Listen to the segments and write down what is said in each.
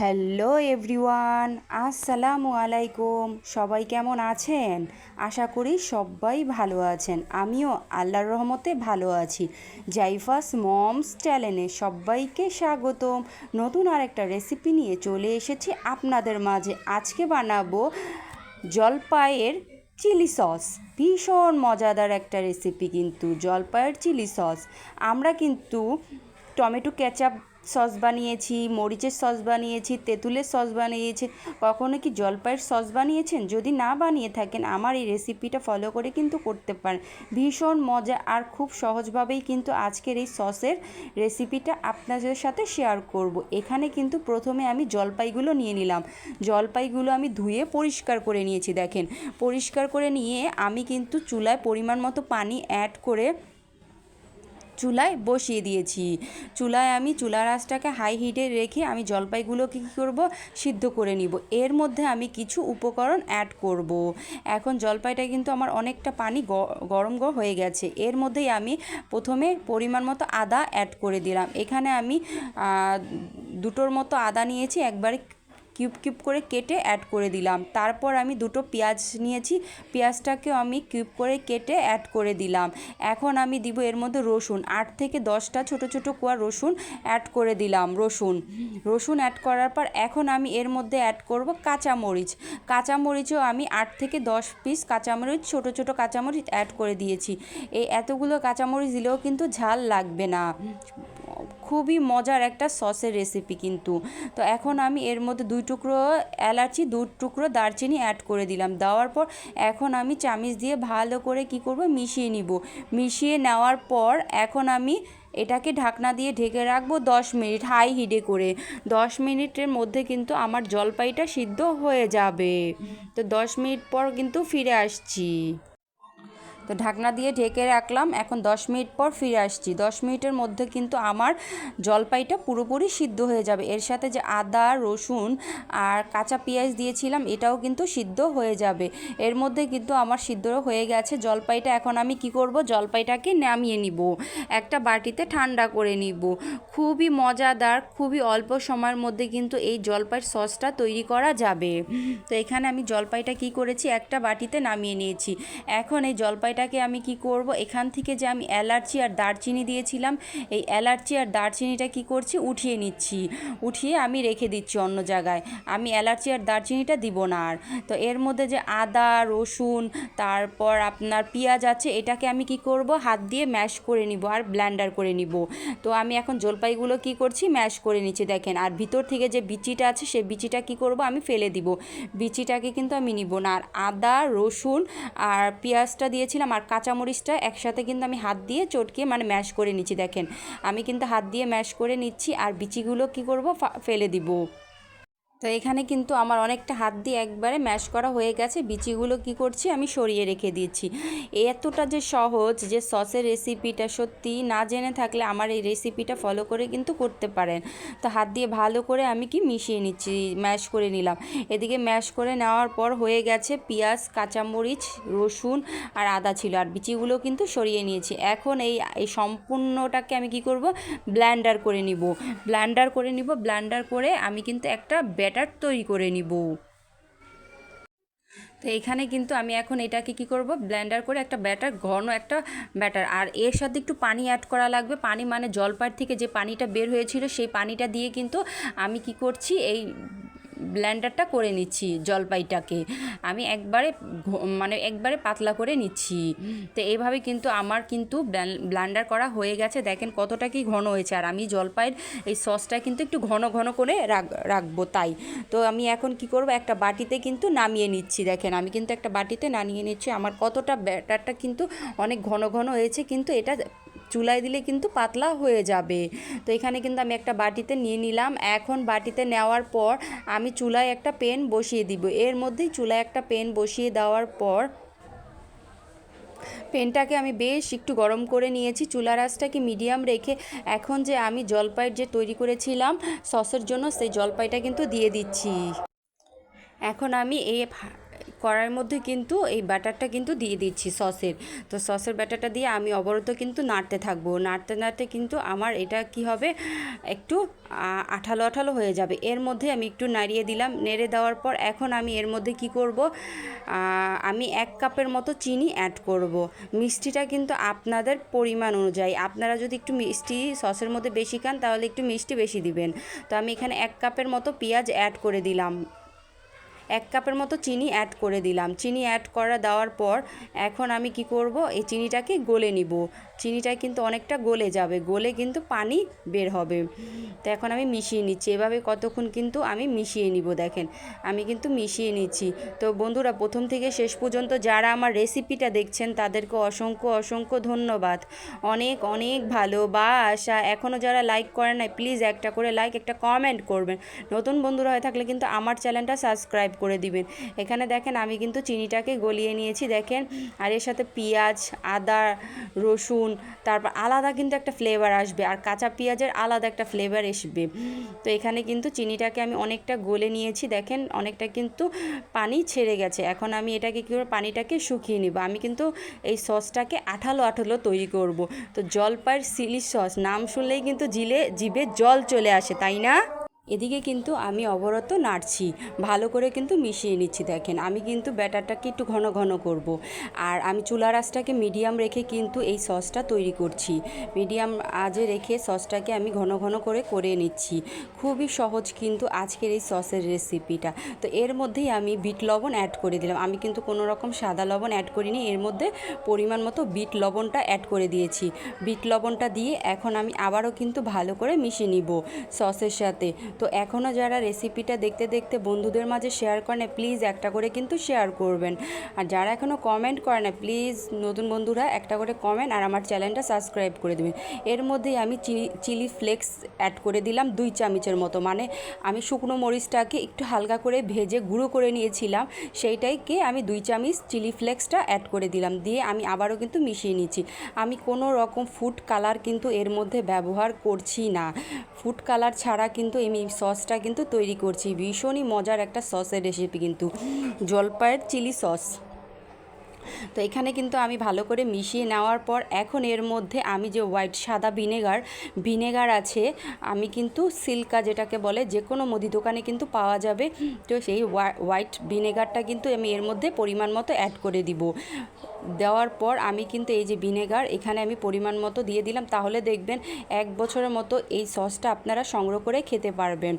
Hello everyone, আসসালামু আলাইকুম। সবাই কেমন আছেন? আশা করি সবাই ভালো আছেন। আমিও আল্লাহর রহমতে ভালো আছি। জাইফাস মমস চ্যানেলে সবাইকে স্বাগতম। নতুন আরেকটা রেসিপি নিয়ে চলে এসেছি আপনাদের মাঝে। আজকে বানাবো জলপাইয়ের চিলি সস। ভীষণ মজাদার একটা রেসিপি কিন্তু জলপাইয়ের চিলি সস। আমরা কিন্তু টমেটো কেচাপ সস বানিয়েছি, মরিচের সস বানিয়েছি, তেঁতুলের সস বানিয়েছি। কখনো কি জলপাইয়ের সস বানিয়েছেন? যদি না বানিয়ে থাকেন, আমার এই রেসিপিটা ফলো করে কিন্তু করতে পারেন। ভীষণ মজা আর খুব সহজভাবেই কিন্তু আজকের এই সসের রেসিপিটা আপনাদের সাথে শেয়ার করব। এখানে কিন্তু প্রথমে আমি জলপাইগুলো নিয়ে নিলাম। জলপাইগুলো আমি ধুয়ে পরিষ্কার করে নিয়েছি, দেখেন। পরিষ্কার করে নিয়ে আমি কিন্তু চুলায় পরিমাণ মতো পানি অ্যাড করে চুলায় বসিয়ে দিয়েছি। চুলায় আমি চুলা আঁচটাকে হাই হিটে রেখে আমি জলপাইগুলোকে কী করব? সিদ্ধ করে নিব। এর মধ্যে আমি কিছু উপকরণ অ্যাড করব। এখন জলপাইটা কিন্তু আমার অনেকটা পানি গরম গরম হয়ে গেছে। এর মধ্যেই আমি প্রথমে পরিমাণ মতো আদা অ্যাড করে দিলাম। এখানে আমি দুটোর মতো আদা নিয়েছি। একবারে কিউব কিউব করে কেটে অ্যাড করে দিলাম। তারপর আমি দুটো পেঁয়াজ নিয়েছি পেঁয়াজটাকেও আমি কিউব করে কেটে অ্যাড করে দিলাম। এখন আমি দিব এর মধ্যে রসুন, আট থেকে দশটা ছোট ছোট কোয়া রসুন অ্যাড করে দিলাম, রসুন। রসুন অ্যাড করার পর এখন আমি এর মধ্যে অ্যাড করব কাঁচামরিচ। কাঁচামরিচও আমি আট থেকে দশ পিস কাঁচামরিচ, ছোট ছোট কাঁচামরিচ অ্যাড করে দিয়েছি। এই এতগুলো কাঁচামরিচ দিলেও কিন্তু ঝাল লাগবে না। খুবই মজার একটা সসের রেসিপি কিন্তু। তো এখন আমি এর মধ্যে দুই টুকরো এলাচি, দু টুকরো দারচিনি অ্যাড করে দিলাম। দেওয়ার পর এখন আমি চামিচ দিয়ে ভালো করে কি করব? মিশিয়ে নিব। মিশিয়ে নেওয়ার পর এখন আমি এটাকে ঢাকনা দিয়ে ঢেকে রাখব দশ মিনিট হাই হিটে করে। দশ মিনিটের মধ্যে কিন্তু আমার জলপাইটা সিদ্ধ হয়ে যাবে। তো দশ মিনিট পর কিন্তু ফিরে আসছি। তো ঢাকনা দিয়ে ঢেকে রাখলাম। এখন দশ মিনিট পর ফিরে আসছি। দশ মিনিটের মধ্যে কিন্তু আমার জলপাইটা পুরোপুরি সিদ্ধ হয়ে যাবে। এর সাথে যে আদা, রসুন আর কাঁচা পেঁয়াজ দিয়েছিলাম, এটাও কিন্তু সিদ্ধ হয়ে যাবে। এর মধ্যে কিন্তু আমার সিদ্ধ হয়ে গেছে। জলপাইটা এখন আমি কি করব? জলপাইটাকে নামিয়ে নিব। একটা বাটিতে ঠান্ডা করে নিব। খুবই মজাদার, খুবই অল্প সময়ের মধ্যে কিন্তু এই জলপাইয়ের সসটা তৈরি করা যাবে। তো এখানে আমি জলপাইটা কি করেছি? একটা বাটিতে নামিয়ে নিয়েছি। এখন এই জলপাইটা এটাকে আমি কি করব? এখান থেকে যে আমি এলাচি আর দারচিনি দিয়েছিলাম, এই এলাচি আর দারচিনিটা কি করছি? উঠিয়ে নিচ্ছি। উঠিয়ে আমি রেখে দিচ্ছি অন্য জায়গায়। আমি এলাচি আর দারচিনিটা দিব না আর। তো এর মধ্যে যে আদা, রসুন, তারপর আপনার পেঁয়াজ আছে, এটাকে আমি কি করব? হাত দিয়ে ম্যাশ করে নিব আর ব্ল্যান্ডার করে নিব। তো আমি এখন জলপাইগুলো কি করছি? ম্যাশ করে নিচ্ছি, দেখেন। আর ভিতর থেকে যে বিচিটা আছে, সেই বিচিটা কি করব? আমি ফেলে দিব। বিচিটাকে কিন্তু আমি নিব না। আর আদা, রসুন আর পেঁয়াজটা দিয়েছিলাম আর কাঁচামরিচটা একসাথে কিন্তু আমি হাত দিয়ে চটকে মানে ম্যাশ করে নিচ্ছি, দেখেন। আমি কিন্তু হাত দিয়ে ম্যাশ করে নিচ্ছি আর বিচিগুলো কি করব? ফেলে দিব। তো এখানে কিন্তু আমার অনেকটা হাত দিয়ে একবারে ম্যাশ করা হয়ে গেছে। বিচিগুলো কি করছি? আমি সরিয়ে রেখে দিয়েছি এতটা যে সহজ যে সসের রেসিপিটা সত্যি না জেনে থাকলে আমার এই রেসিপিটা ফলো করে কিন্তু করতে পারেন। তো হাত দিয়ে ভালো করে আমি কি মিশিয়ে নিচ্ছি, ম্যাশ করে নিলাম। এদিকে ম্যাশ করে নেওয়ার পর হয়ে গেছে পেঁয়াজ, কাঁচামরিচ, রসুন আর আদা ছিল। আর বিচিগুলো কিন্তু সরিয়ে নিয়েছি। এখন এই এই সম্পূর্ণটাকে আমি কি করব? ব্ল্যান্ডার করে নিব। ব্ল্যান্ডার করে নিব। ব্ল্যান্ডার করে আমি কিন্তু একটা ব্যাটার তৈরি করে নিব। তো এখানে কিন্তু আমি এখন এটাকে কি করব? ব্লেন্ডার করে একটা ব্যাটার, ঘন একটা ব্যাটার। আর এর সাথে একটু পানি অ্যাড করা লাগবে। পানি মানে জলপার থেকে যে পানিটা বের হয়েছিল, সেই পানিটা দিয়ে কিন্তু আমি কি করছি? এই ব্ল্যান্ডারটা করে নিচ্ছি জলপাইটাকে। আমি একবারে মানে একবারে পাতলা করে নিচ্ছি। তো এইভাবে কিন্তু আমার কিন্তু ব্ল্যান্ডার করা হয়ে গেছে। দেখেন কতটা কি ঘন হয়েছে। আর আমি জলপাইয়ের এই সসটা কিন্তু একটু ঘন ঘন করে রাখ রাখব তাই। তো আমি এখন কি করব? একটা বাটিতে কিন্তু নামিয়ে নিচ্ছি। দেখেন আমি কিন্তু একটা বাটিতে নামিয়ে নিচ্ছি। আমার কতটা ব্যাটারটা কিন্তু অনেক ঘন ঘন হয়েছে। কিন্তু এটা চুলায় দিলে কিন্তু পাতলা হয়ে যাবে। তো এখানে কিন্তু আমি একটা বাটিতে নিয়ে নিলাম। এখন বাটিতে নেওয়ার পর আমি চুলায় একটা পেন বসিয়ে দিব। এর মধ্যেই চুলায় একটা পেন বসিয়ে দেওয়ার পর পেনটাকে আমি বেশ একটু গরম করে নিয়েছি। চুলার আঁচটাকে মিডিয়াম রেখে এখন যে আমি জলপাইয়ের যে তৈরি করেছিলাম, সসের জন্য সেই জলপাইটা কিন্তু দিয়ে দিচ্ছি। এখন আমি এই কড়াইয়ের মধ্যে কিন্তু এই ব্যাটারটা কিন্তু দিয়ে দিচ্ছি সসের। তো সসের ব্যাটারটা দিয়ে আমি অবরত কিন্তু নাড়তে থাকব। নাড়তে নাড়তে কিন্তু আমার এটা কি হবে? একটু আঠালো আঠালো হয়ে যাবে। এর মধ্যে আমি একটু নাড়িয়ে দিলাম। নেড়ে দেওয়ার পর এখন আমি এর মধ্যে কি করব? আমি এক কাপের মতো চিনি অ্যাড করব। মিষ্টিটা কিন্তু আপনাদের পরিমাণ অনুযায়ী। আপনারা যদি একটু মিষ্টি সসের মধ্যে বেশি খান, তাহলে একটু মিষ্টি বেশি দিবেন। তো আমি এখানে এক কাপের মতো পেঁয়াজ অ্যাড করে দিলাম। এক কাপের মতো চিনি অ্যাড করে দিলাম। চিনি অ্যাড করা দেওয়ার পর এখন আমি কি করব? এই চিনিটাকে গলে নিব। চিনিটা কিন্তু অনেকটা গলে যাবে। গলে কিন্তু পানি বের হবে। তো এখন আমি মিশিয়ে নিচ্ছি। এভাবে কতক্ষণ কিন্তু আমি মিশিয়ে নিব দেখেন। আমি কিন্তু মিশিয়ে নিচ্ছি। তো বন্ধুরা, প্রথম থেকে শেষ পর্যন্ত যারা আমার রেসিপিটা দেখছেন, তাদেরকে অসংখ্য অসংখ্য ধন্যবাদ। অনেক অনেক ভালো বা আশা এখনও যারা লাইক করেন নাই প্লিজ একটা করে লাইক একটা কমেন্ট করবেন। নতুন বন্ধুরা হয়ে থাকলে কিন্তু আমার চ্যানেলটা সাবস্ক্রাইব করে দিবেন। এখানে দেখেন আমি কিন্তু চিনিটাকে গলিয়ে নিয়েছি, দেখেন। আর এর সাথে পেঁয়াজ, আদা, রসুন, তারপর আলাদা কিন্তু একটা ফ্লেভার আসবে। আর কাঁচা পেঁয়াজের আলাদা একটা ফ্লেভার আসবে তো এখানে কিন্তু চিনিটাকে আমি অনেকটা গলে নিয়েছি, দেখেন। অনেকটা কিন্তু পানি ছেড়ে গেছে। এখন আমি এটাকে কী করব? পানিটাকে শুকিয়ে নিব। আমি কিন্তু এই সসটাকে আঠালো আঠালো তৈরি করব। তো জলপাইয়ের সিলি সস, নাম শুনলেই কিন্তু জিলে, জিভে জল চলে আসে, তাই না? এদিকে কিন্তু আমি অবরত নাড়ছি। ভালো করে কিন্তু মিশিয়ে নিচ্ছি, দেখেন। আমি কিন্তু ব্যাটারটাকে একটু ঘন ঘন করব। আর আমি চুলা রাসটাকে মিডিয়াম রেখে কিন্তু এই সসটা তৈরি করছি। মিডিয়াম আজে রেখে সসটাকে আমি ঘন ঘন করে করে নিচ্ছি। খুবই সহজ কিন্তু আজকের এই সসের রেসিপিটা। তো এর মধ্যেই আমি বিট লবণ অ্যাড করে দিলাম। আমি কিন্তু কোনো রকম সাদা লবণ অ্যাড করিনি। এর মধ্যে পরিমাণ মতো বিট লবণটা অ্যাড করে দিয়েছি। বিট লবণটা দিয়ে এখন আমি আবারও কিন্তু ভালো করে মিশিয়ে নিব সসের সাথে। তো এখনও যারা রেসিপিটা দেখতে দেখতে বন্ধুদের মাঝে শেয়ার করেন প্লিজ একটা করে কিন্তু শেয়ার করবেন। আর যারা এখনও কমেন্ট করে না প্লিজ নতুন বন্ধুরা একটা করে কমেন্ট আর আমার চ্যানেলটা সাবস্ক্রাইব করে দেবেন। এর মধ্যেই আমি চিলি ফ্লেক্স অ্যাড করে দিলাম, দুই চামচের মতো। মানে আমি শুকনো মরিচটাকে একটু হালকা করে ভেজে গুঁড়ো করে নিয়েছিলাম সেইটাইকে আমি দুই চামচ চিলি ফ্লেক্সটা অ্যাড করে দিলাম। দিয়ে আমি আবারও কিন্তু মিশিয়ে নিচ্ছি। আমি কোনো রকম ফুড কালার কিন্তু এর মধ্যে ব্যবহার করছি না। ফুড কালার ছাড়া কিন্তু আমি সসটা কিন্তু তৈরি করছি। ভীষণই মজার একটা সসের রেসিপি কিন্তু। জলপাইয়ের চিলি সস। তো এখানে কিন্তু আমি ভালো করে মিশিয়ে নেওয়ার পর এখন এর মধ্যে আমি যে হোয়াইট সাদা ভিনেগার ভিনেগার আছে, আমি কিন্তু সিল্কা যেটাকে বলে যে কোনো মুদি দোকানে কিন্তু পাওয়া যাবে। তো সেই হোয়াইট ভিনেগারটা কিন্তু আমি এর মধ্যে পরিমাণ মতো অ্যাড করে দিব। দেওয়ার পর আমি কিন্তু এই যে ভিনেগার, এখানে আমি পরিমাণ মতো দিয়ে দিলাম। তাহলে দেখবেন এক বছরের মতো এই সসটা আপনারা সংগ্রহ করে খেতে পারবেন।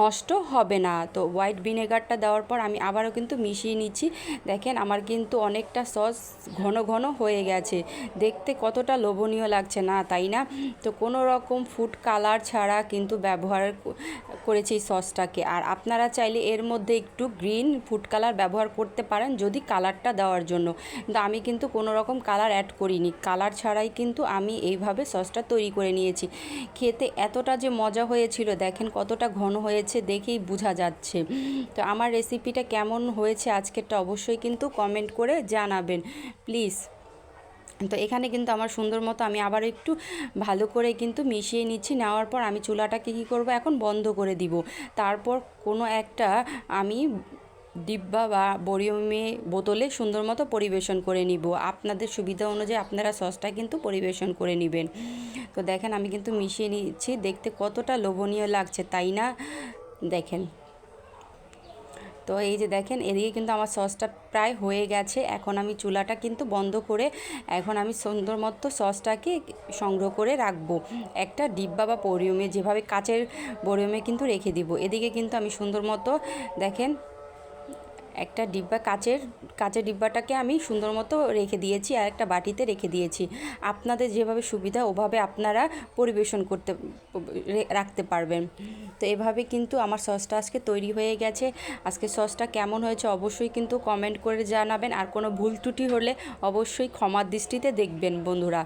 নষ্ট হবে না। তো হোয়াইট ভিনেগারটা দেওয়ার পর আমি আবারও কিন্তু মিশিয়ে নিচ্ছি। দেখেন আমার কিন্তু অনেকটা সস ঘন ঘন হয়ে গেছে। দেখতে কতটা লোভনীয় লাগছে না, তাই না? তো কোনো রকম ফুড কালার ছাড়া কিন্তু ব্যবহার করেছি এই সসটাকে। আর আপনারা চাইলে এর মধ্যে একটু গ্রিন ফুড কালার ব্যবহার করতে পারেন যদি কালারটা দেওয়ার জন্য। কিন্তু কিন্তু কোনো রকম কালার অ্যাড করিনি। কালার ছাড়াই কিন্তু আমি এইভাবে সসটা তৈরি করে নিয়েছি। খেতে এতটা যে মজা হয়েছিল, দেখেন কতটা ঘন হয়েছে দেখেই বোঝা যাচ্ছে। তো আমার রেসিপিটা কেমন হয়েছে আজকেরটা অবশ্যই কিন্তু কমেন্ট করে জানাবেন। প্লিজ তো এখানে কিন্তু আমার সুন্দর মতো আমি আবার একটু ভালো করে কিন্তু মিশিয়ে নিচ্ছি। নেওয়ার পর আমি চুলাটাকে কী করব? এখন বন্ধ করে দিব। তারপর কোনো একটা আমি ডিব্বা বা বরিয়মে বোতলে সুন্দর মতো পরিবেশন করে নিব। আপনাদের সুবিধা অনুযায়ী আপনারা সসটা কিন্তু পরিবেশন করে নেবেন। তো দেখেন, আমি কিন্তু মিশিয়ে নিচ্ছি। দেখতে কতটা লোভনীয় লাগছে, তাই না? দেখেন। তো এই যে দেখেন, এদিকে কিন্তু আমার সসটা প্রায় হয়ে গেছে। এখন আমি চুলাটা কিন্তু বন্ধ করে এখন আমি সুন্দর মতো সসটাকে সংগ্রহ করে রাখব। একটা ডিব্বা বা পরিয়মে যেভাবে কাচের বরিয়মে কিন্তু রেখে দিব। এদিকে কিন্তু আমি সুন্দর মতো দেখেন একটা ডিব্বা কাচের কাচের ডিব্বাটাকে আমি সুন্দর মতো রেখে দিয়েছি আর একটা বাটিতে রেখে দিয়েছি। আপনাদের যেভাবে সুবিধা, ওভাবে আপনারা পরিবেশন করতে রাখতে পারবেন। তো এভাবে কিন্তু আমার সসটা আজকে তৈরি হয়ে গেছে। আজকে সসটা কেমন হয়েছে অবশ্যই কিন্তু কমেন্ট করে জানাবেন। আর কোনো ভুল ত্রুটি হলে অবশ্যই ক্ষমার দৃষ্টিতে দেখবেন বন্ধুরা।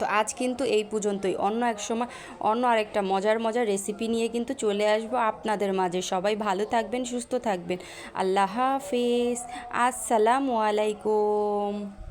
তো আজ কিন্তু এই পর্যন্তই। অন্য এক সময়, অন্য আরেকটা মজার মজার রেসিপি নিয়ে কিন্তু চলে আসব আপনাদের মাঝে। সবাই ভালো থাকবেন, সুস্থ থাকবেন। আল্লাহ হাফিজ। আসসালামু আলাইকুম।